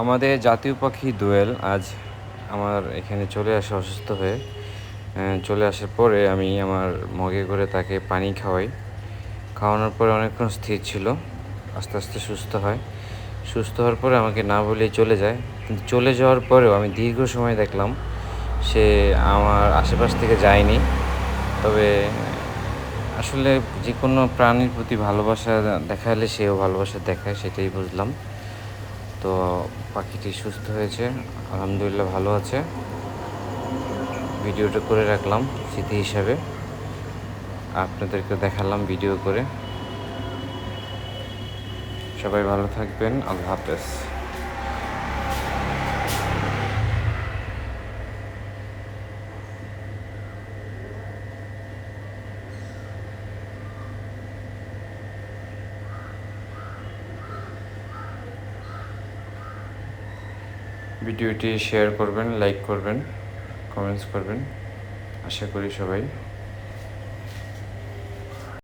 আমাদের জাতীয় পাখি দোয়েল আজ আমার এখানে চলে আসে অসুস্থ হয়ে। চলে আসার পরে আমি আমার মগে করে তাকে পানি খাওয়াই। খাওয়ানোর পরে অনেকক্ষণ স্থির ছিল, আস্তে আস্তে সুস্থ হয়। সুস্থ হওয়ার পরে আমাকে না বলেই চলে যায়। কিন্তু চলে যাওয়ার পরেও আমি দীর্ঘ সময় দেখলাম সে আমার আশেপাশ থেকে যায়নি। তবে আসলে যে কোনো প্রাণীর প্রতি ভালোবাসা দেখালে সেও ভালোবাসা দেখায়, সেটাই বুঝলাম। তো পাখিটি সুস্থ হয়েছে, আলহামদুলিল্লাহ ভালো আছে। ভিডিওটা করে রাখলাম স্মৃতি হিসাবে। আপনাদেরকে দেখালাম ভিডিও করে। সবাই ভালো থাকবেন, আল্লাহ হাফেজ। ভিডিওটি শেয়ার করবেন লাইক করবেন কমেন্টস করবেন। আশা করি সবাই